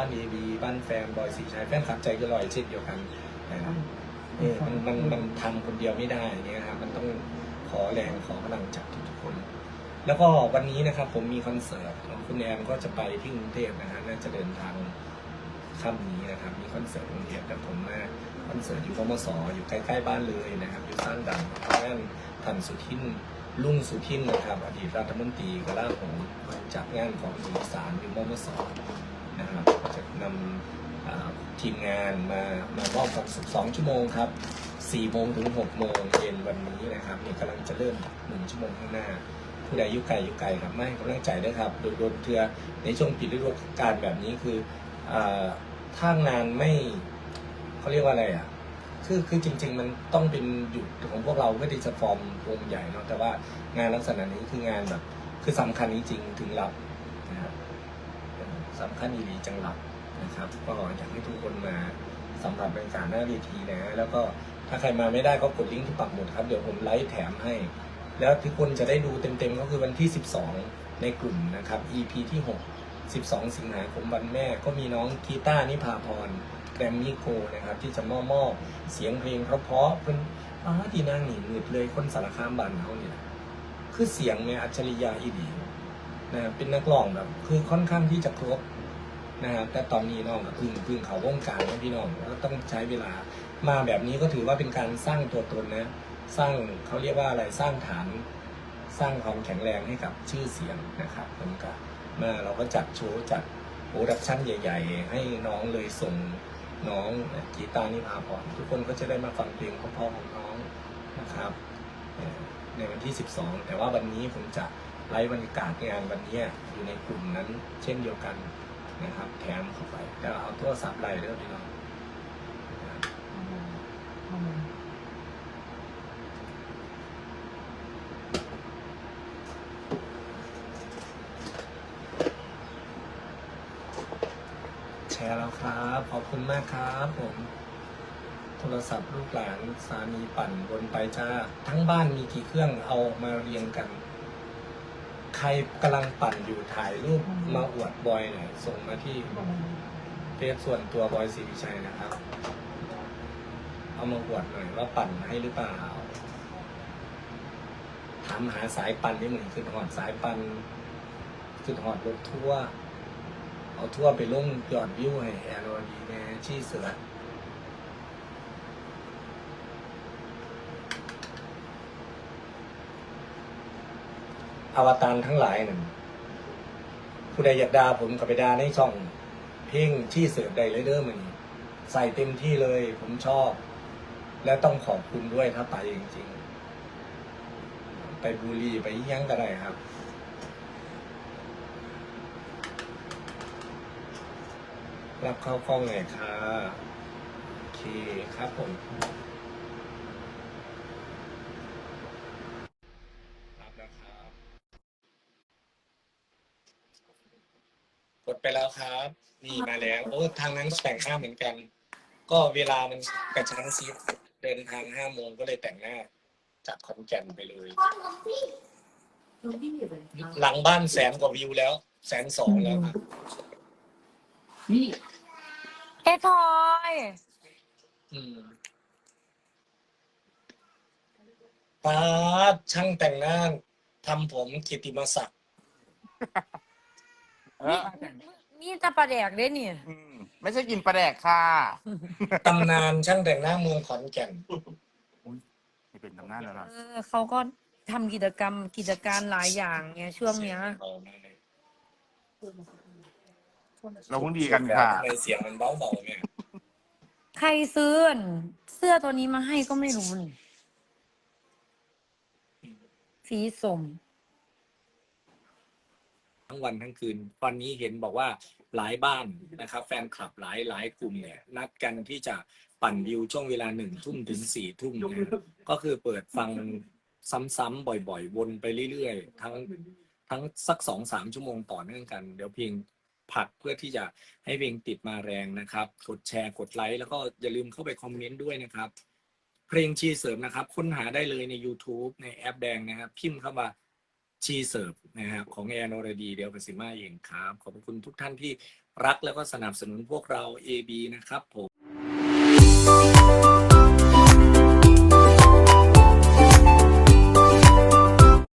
บ้านเอบีบ้านแฟนบอยสีชัยแฟนคลับใจก็ลอยเช่นเดียวกันนะครับเออมันมันมันทำคนเดียวไม่ได้เนี่ยครับมันต้องขอแรงขอพลังจากทุกๆคน แล้วก็วันนี้นะครับผมมีคอนเสิร์ตของคุณแอนก็จะไปที่กรุงเทพนะฮะน่าจะเดินทางค่ำนี้นะครับ มีคอนเสิร์ตกรุงเทพแต่ผมมาคอนเสิร์ตอยู่กมสอยู่ใกล้ๆบ้านเลยนะครับอยู่สร้างดังงานทันสุทินลุงสุทินนะครับ อดีตรัฐมนตรีกลาโหมจัดงานของอีสานอยู่มมส นะครับจะนำทีมงานมามามอบความสุขสองชั่วโมงครับสี่โมงถึงหกโมงเย็นวันนี้นะครับนี่กำลังจะเริ่มหนึ่งชั่วโมงข้างหน้าผู้ใดยุไกลอยุไกลครับไม่กำลังใจด้วยครับโดยโดยเทือในช่วงปิดฤดูกาลแบบนี้คืออถ้างานไม่เขาเรียกว่าอะไรอะคือคือจริง ๆ มันต้องเป็นหยุดของพวกเราเพื่อที่จะฟอร์มวงใหญ่เนาะแต่ว่างานลักษณะนี้คืองานแบบคือสำคัญจริงๆถึงรับนะครับ สำคัญอีหลีจังรับนะครับ ก็อยากให้ทุกคนมาสำหรับบรรยากาศหน้าเวทีนะ แล้วก็ถ้าใครมาไม่ได้ก็กดลิงก์ที่ปักหมุดครับ เดี๋ยวผมไลฟ์แถมให้ แล้วทุกคนจะได้ดูเต็มๆ ก็คือวันที่ 12 ในกลุ่มนะครับ EP ที่ 6 12 สิงหาคมวันแม่ก็มีน้องกีตาร์นิพาพรแกรมมี่โกนะครับ ที่จะมอบมอบเสียงเพลงเพราะๆเพิ่นอ้าดีนางหนีมืดเลยคนสารคามบ้านเขาเนี่ยคือเสียงเนี่ยอัจฉริยะอีดี นะครับเป็นนักร้องแบบคือค่อนข้างที่จะครบนะครับแต่ตอนนี้น้องก็พึ่งเพึ่งเขาวงการนะพี่น้องก็ต้องใช้เวลามาแบบนี้ก็ถือว่าเป็นการสร้างตัวตนนะ สร้างเขาเรียกว่าอะไรสร้างฐาน สร้างความแข็งแรงให้กับชื่อเสียงนะครับผมก็มาเราก็จัดโชว์จัดโปรดักชั่นใหญ่ ๆ ให้น้องเลยส่งน้องกีตาร์นิพาพรทุกคนก็จะได้มาฟังเพลงเพราะๆของน้องนะครับ ในวันที่ 12 แต่ว่าวันนี้ผมจะ ไลฟ์บรรยากาศงานวันนี้อยู่ในกลุ่มนั้นเช่นเดียวกันนะครับ แถมเข้าไปแล้วเอาโทรศัพท์ไล่เด้อพี่น้องแชร์แล้วครับ ขอบคุณมากครับผมโทรศัพท์ลูกหลานสามีปั่นบนไปจ้า ทั้งบ้านมีกี่เครื่องเอามาเรียงกัน ใครกำลังปั่นอยู่ถ่ายรูปมาอวดบอยหน่อยส่งมาที่เฟซส่วนตัวบอยศรีวิชัยนะครับ เอามาอวดหน่อยว่าปั่นให้หรือเปล่าถามหาสายปั่นนี่เหมือนขึ้นหอดสายปั่นขึ้นหอดรถทั่ว เอาทั่วไปลงยอดวิวให้แอร์โรดีแน่ชี้เสือ อวตารทั้งหลายนั่นผู้ใดอยากด่าผมก็ไปด่าในช่อง เพ่งชี้เสือใดเลยเด้อมันใส่เต็มที่เลยผมชอบ และต้องขอบคุณด้วยถ้าไปจริงๆ ไปบุรีไปยังก็ได้ครับรับเข้ากล้องหน่อยค่ะโอเคครับผม รับแล้วครับ ก ดไปแล้วครับ นี่มาแล้ว โอ้ทางนั้นก็แต่งหน้าเหมือนกัน ก็เวลามันกระชั้นชิดเดินทางห้าโมงก็เลยแต่งหน้า จากขอนแก่นไปเลย หลังบ้านแสนกว่าวิวแล้ว แสนสองแล้วครับนี่เฮ้ยพลอยอืมป้าดช่างแต่งหน้าทำผมกิติมศักดิ์ เออนี่จะประแดกได้เนี่ยอืมไม่ใช่กินปลาแดกค่ะตำนานช่างแต่งหน้าเมืองขอนแก่น นี่เป็นตำนานแล้วนะเออเขาก็ทำกิจกรรมกิจการหลายอย่างไงช่วงเนี้ยเราเพิ่งดีกันค่ะ ทำไมเสียงมันเบาๆเนี่ยใครซื้อเสื้อตัวนี้มาให้ก็ไม่รู้นี่สีสม ทั้งวันทั้งคืน ตอนนี้เห็นบอกว่าหลายบ้านนะครับ แฟนคลับหลายหลายกลุ่มเนี่ยนัดกันที่จะปั่นวิวช่วงเวลาหนึ่งทุ่มถึงสี่ทุ่มเนี่ยก็คือเปิดฟังซ้ำๆบ่อยๆ วนไปเรื่อยๆ ทั้งทั้งสักสองสามชั่วโมงต่อเนื่องกัน เดี๋ยวเพียงผลักเพื่อที่จะให้เพลงติดมาแรงนะครับ กดแชร์กดไลค์แล้วก็อย่าลืมเข้าไปคอมเมนต์ด้วยนะครับ เพลงชีเสริมนะครับ ค้นหาได้เลยใน YouTube ในแอปแดงนะครับ พิมพ์เข้ามา ชีเสิร์ฟนะฮะของแอนอรดีเดียวประสิมาเองครับ ขอบคุณทุกท่านที่รักแล้วก็สนับสนุนพวกเรา AB นะครับผม